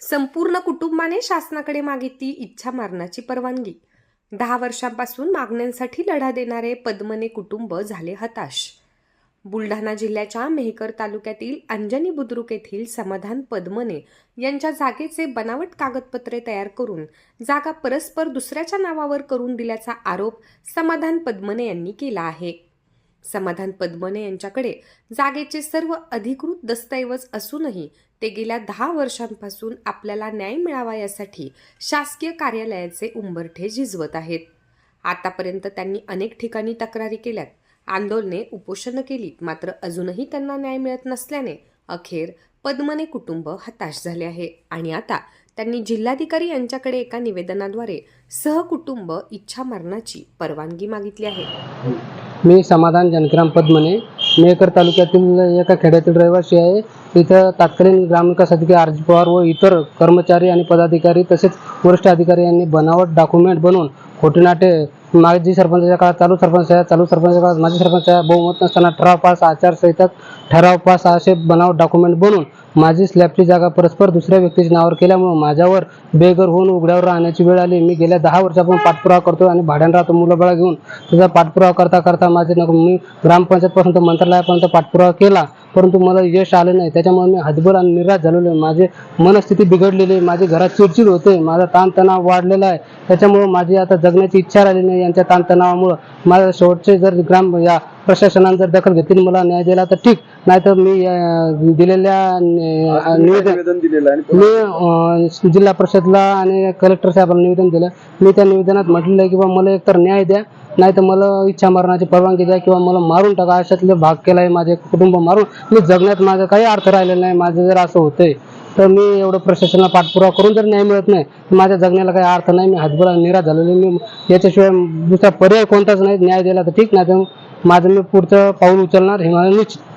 संपूर्ण कुटुंबाने शासनाकडे मागितली इच्छा मारणाची परवानगी. दहा वर्षांपासून मागण्यांसाठी लढा देणारे पद्मने कुटुंब झाले हताश. बुलढाणा जिल्ह्याच्या मेहकर तालुक्यातील अंजनी बुद्रुक येथील समाधान पद्मने यांच्या जागेचे बनावट कागदपत्रे तयार करून जागा परस्पर दुसऱ्याच्या नावावर करून दिल्याचा आरोप समाधान पद्मने यांनी केला आहे. समाधान पद्मने यांच्याकडे जागेचे सर्व अधिकृत दस्तऐवज असूनही ते गेल्या दहा वर्षांपासून आपल्याला न्याय मिळावा यासाठी शासकीय कार्यालयाचे उंबरठे झिजवत आहेत. आतापर्यंत त्यांनी अनेक ठिकाणी तक्रारी केल्यात. आंदोलने उपोषणं केलीत मात्र अजूनही त्यांना न्याय मिळत नसल्याने अखेर पद्मने कुटुंब हताश झाले आहे. आणि आता त्यांनी जिल्हाधिकारी यांच्याकडे एका निवेदनाद्वारे सहकुटुंब इच्छा मरणाची परवानगी मागितली आहे. हो. मी समाधान जनकराम पद्मने मेकर तालुक्यातील एका खेड्यातील रहिवासी आहे. तिथं तत्कालीन ग्रामविकास अधिकारी आर जी पवार व इतर कर्मचारी आणि पदाधिकारी तसेच वरिष्ठ अधिकारी यांनी बनावट डॉक्युमेंट बनवून खोटी नाटे माजी सरपंचाच्या काळात चालू सरपंच आहे चालू सरपंचाच्या काळात माजी सरपंच आहे बहुमत नसताना ठराव पास आचारसंहितात ठराव पास असे बनावट डॉक्युमेंट बनवून माझी स्लॅबची जागा परस्पर दुसऱ्या व्यक्तीच्या नावावर केल्यामुळे माझ्यावर बेघर होऊन उघड्यावर राहण्याची वेळ आली. मी गेल्या दहा वर्षापासून पाठपुरावा करतो आणि भाड्यानं राहतो मुलंबाळा घेऊन. त्याचा पाठपुरावा करता करता माझे नको मी ग्रामपंचायतपासून तर मंत्रालयापर्यंत पाठपुरावा केला. परंतु मला यश आलं नाही. त्याच्यामुळे मी हातभर आणि निराश झालेलो आहे. माझे मनस्थिती बिघडलेली आहे. माझी घरात चिडचिड होते. माझा ताणतणाव वाढलेला आहे. त्याच्यामुळे माझी आता जगण्याची इच्छा राहिली नाही. यांच्या ताणतणावामुळं माझ्या शेवटचे जर ग्राम या प्रशासनाने जर दखल घेतली मला न्याय दिला तर ठीक. नाहीतर मी दिलेल्या निवेदन मी जिल्हा परिषदला आणि कलेक्टर साहेबांना निवेदन दिलं. मी त्या निवेदनात म्हटलेलं आहे की बा मला एकतर न्याय द्या. नाही तर मला इच्छा मरणाची परवानगी द्या किंवा मला मारून टाका. अशातले भाग केला आहे माझे कुटुंब मारून. मी जगण्यात माझा काही अर्थ राहिलेला नाही. माझं जर असं होतंय तर मी एवढं प्रशासनाला पाठपुरावा करून जर न्याय मिळत नाही तर माझ्या जगण्याला काही अर्थ नाही. मी हातभरा निराश झालेलो आहे. मी याच्याशिवाय दुसरा पर्याय कोणताच नाही. न्याय दिला तर ठीक नाही तर माझं मी पुढचं पाऊल उचलणार हे मला निश्चित